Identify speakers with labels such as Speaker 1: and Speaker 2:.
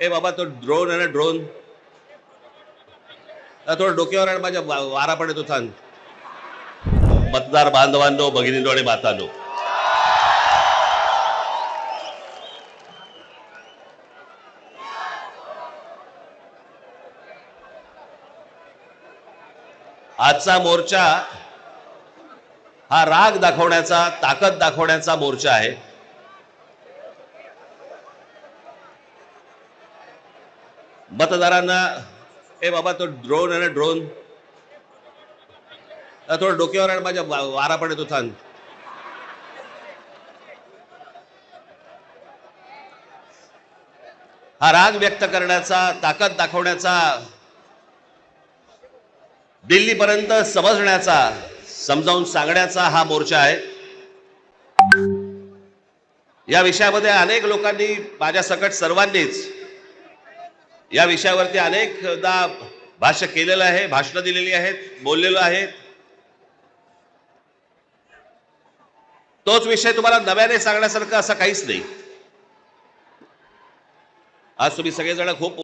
Speaker 1: ए बाबा तो ड्रोन आहे ना ड्रोन थोडं डोक्यावर आणि माझ्या वारा पण येतो थांब मतदार बांधवांनो भगिनी आणि मातांनो. आजचा मोर्चा हा राग दाखवण्याचा ताकद दाखवण्याचा मोर्चा आहे. मतदारांना ए बाबा तो ड्रोन आहे ना ड्रोन थोडं डोक्यावर आणि माझ्या वारा पण येतो थांब. हा राग व्यक्त करण्याचा ताकद दाखवण्याचा दिल्लीपर्यंत समजण्याचा समजावून सांगण्याचा हा मोर्चा आहे. या विषयामध्ये अनेक लोकांनी माझ्या सकट सर्वांनीच या विषयावरती अनेकदा भाष्य केलेलं आहे भाषणं दिलेली आहेत बोललेलो आहे तोच विषय तुम्हाला नव्याने सांगण्यासारखं असं काहीच नाही. आज तुम्ही सगळेजण खूप